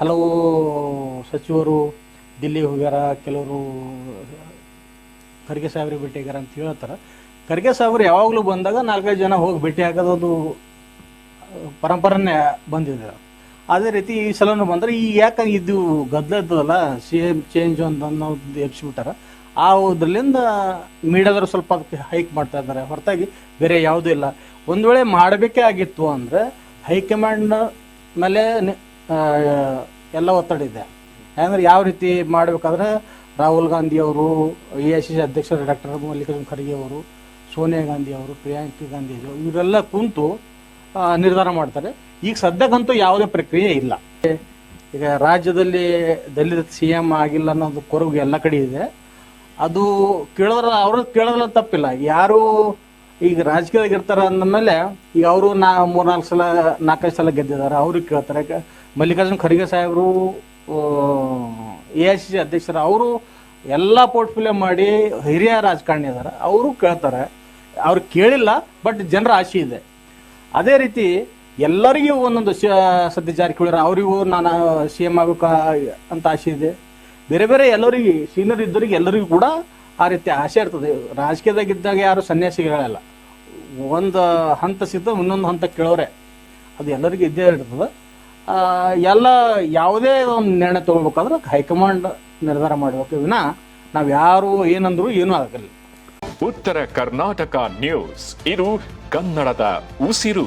ಹಲವು ಸಚಿವರು, ದಿಲ್ಲಿ ಹೋಗ್ಯಾರ, ಕೆಲವರು ಖರ್ಗೆ ಸಾಹೇಬ್ರಿಗೆ ಭೇಟಿ ಆಗ್ಯಾರ ಅಂತ ಹೇಳ್ತಾರೆ. ಖರ್ಗೆ ಸಾಹೇಬ್ರು ಯಾವಾಗಲೂ ಬಂದಾಗ ನಾಲ್ಕೈದು ಜನ ಹೋಗಿ ಭೇಟಿ ಆಗೋದೊಂದು ಪರಂಪರೆನೇ ಬಂದಿದೆ. ಅದೇ ರೀತಿ ಈ ಸಲನೂ ಬಂದರೆ ಈ ಯಾಕೆ ಇದು ಗದ್ದಲ ಇದ್ದದಲ್ಲ ಸಿ ಎಂ ಚೇಂಜ್ ಅಂತ ಅನ್ನೋದು ಎಬ್ಸಿಬಿಟ್ಟಾರ. ಆ ಇದರಲ್ಲಿಂದ ಮೀಡಿಯಾದವರು ಸ್ವಲ್ಪ ಅದಕ್ಕೆ ಹೈಕ್ ಮಾಡ್ತಾ ಇದ್ದಾರೆ. ಹೊರತಾಗಿ ಬೇರೆ ಯಾವುದೂ ಇಲ್ಲ. ಒಂದು ವೇಳೆ ಮಾಡಬೇಕೇ ಆಗಿತ್ತು ಅಂದರೆ ಹೈಕಮಾಂಡ್ ಮೇಲೆ ಎಲ್ಲ ಒತ್ತಡ ಇದೆ. ಯಾಕಂದ್ರೆ ಯಾವ ರೀತಿ ಮಾಡಬೇಕಾದ್ರೆ ರಾಹುಲ್ ಗಾಂಧಿ ಅವರು ಎ ಐ ಸಿ ಸಿ ಅಧ್ಯಕ್ಷರು, ಡಾಕ್ಟರ್ ಮಲ್ಲಿಕಾರ್ಜುನ್ ಖರ್ಗೆ ಅವರು, ಸೋನಿಯಾ ಗಾಂಧಿ ಅವರು, ಪ್ರಿಯಾಂಕ ಗಾಂಧಿ ಇವರೆಲ್ಲ ಕುಂತು ನಿರ್ಧಾರ ಮಾಡ್ತಾರೆ. ಈಗ ಸದ್ಯಕ್ಕಂತೂ ಯಾವುದೇ ಪ್ರಕ್ರಿಯೆ ಇಲ್ಲ. ಈಗ ರಾಜ್ಯದಲ್ಲಿ ದಲಿತ ಸಿ ಎಂ ಆಗಿಲ್ಲ ಅನ್ನೋದು ಕೊರಗು ಎಲ್ಲ ಕಡೆ ಇದೆ. ಅದು ಕೇಳೋದ್ರ ಅವರು ಕೇಳೋದ್ರಲ್ಲಿ ತಪ್ಪಿಲ್ಲ. ಯಾರು ಈಗ ರಾಜಕೀಯದಾಗ ಇರ್ತಾರ ಅಂದಮೇಲೆ ಈಗ ಅವರು ನಾ ಮೂರ್ನಾಲ್ಕು ಸಲ, ನಾಲ್ಕೈದು ಸಲ ಗೆದ್ದಿದ್ದಾರೆ. ಅವ್ರಿಗೆ ಕೇಳ್ತಾರೆ. ಮಲ್ಲಿಕಾರ್ಜುನ್ ಖರ್ಗೆ ಸಾಹೇಬರು ಎ ಐ ಸಿ ಸಿ ಅಧ್ಯಕ್ಷರು, ಅವರು ಎಲ್ಲ ಪೋರ್ಟ್ಫೋಲಿಯೋ ಮಾಡಿ ಹಿರಿಯ ರಾಜಕಾರಣಿ ಇದ್ದಾರೆ ಅವರು ಕೇಳ್ತಾರೆ. ಅವ್ರು ಕೇಳಿಲ್ಲ ಬಟ್ ಜನರ ಆಶೆ ಇದೆ. ಅದೇ ರೀತಿ ಎಲ್ಲರಿಗೂ ಒಂದೊಂದು ಶ ಸದ್ಯ ಜಾರಕಿಹೊಳಿ ಅವರಿಗೂ ನಾನು ಸಿ ಎಂ ಆಗಬೇಕು ಅಂತ ಆಸೆ ಇದೆ. ಬೇರೆ ಬೇರೆ ಎಲ್ಲರಿಗೆ ಸೀನಿಯರ್ ಇದ್ದವರಿಗೆ ಎಲ್ಲರಿಗೂ ಕೂಡ ಆ ರೀತಿ ಆಸೆ ಇರ್ತದೆ. ರಾಜಕೀಯದಾಗಿದ್ದಾಗ ಯಾರು ಸನ್ಯಾಸಿಗಳಲ್ಲ. ಒಂದು ಹಂತ ಸಿಗ್ತದೆ ಇನ್ನೊಂದು ಹಂತ ಕೇಳೋರೆ. ಅದು ಎಲ್ಲರಿಗೂ ಇದ್ದೇ ಇರ್ತದೆ. ಎಲ್ಲ ಯಾವುದೇ ಒಂದು ನಿರ್ಣಯ ತಗೋಬೇಕಾದ್ರೆ ಹೈಕಮಾಂಡ್ ನಿರ್ಧಾರ ಮಾಡಬೇಕು. ವಿನ ನಾವು ಯಾರು ಏನಂದ್ರು ಏನೂ ಆಗಲ್ಲ. ಉತ್ತರ ಕರ್ನಾಟಕ ನ್ಯೂಸ್. ಇದು ಕನ್ನಡದ ಉಸಿರು.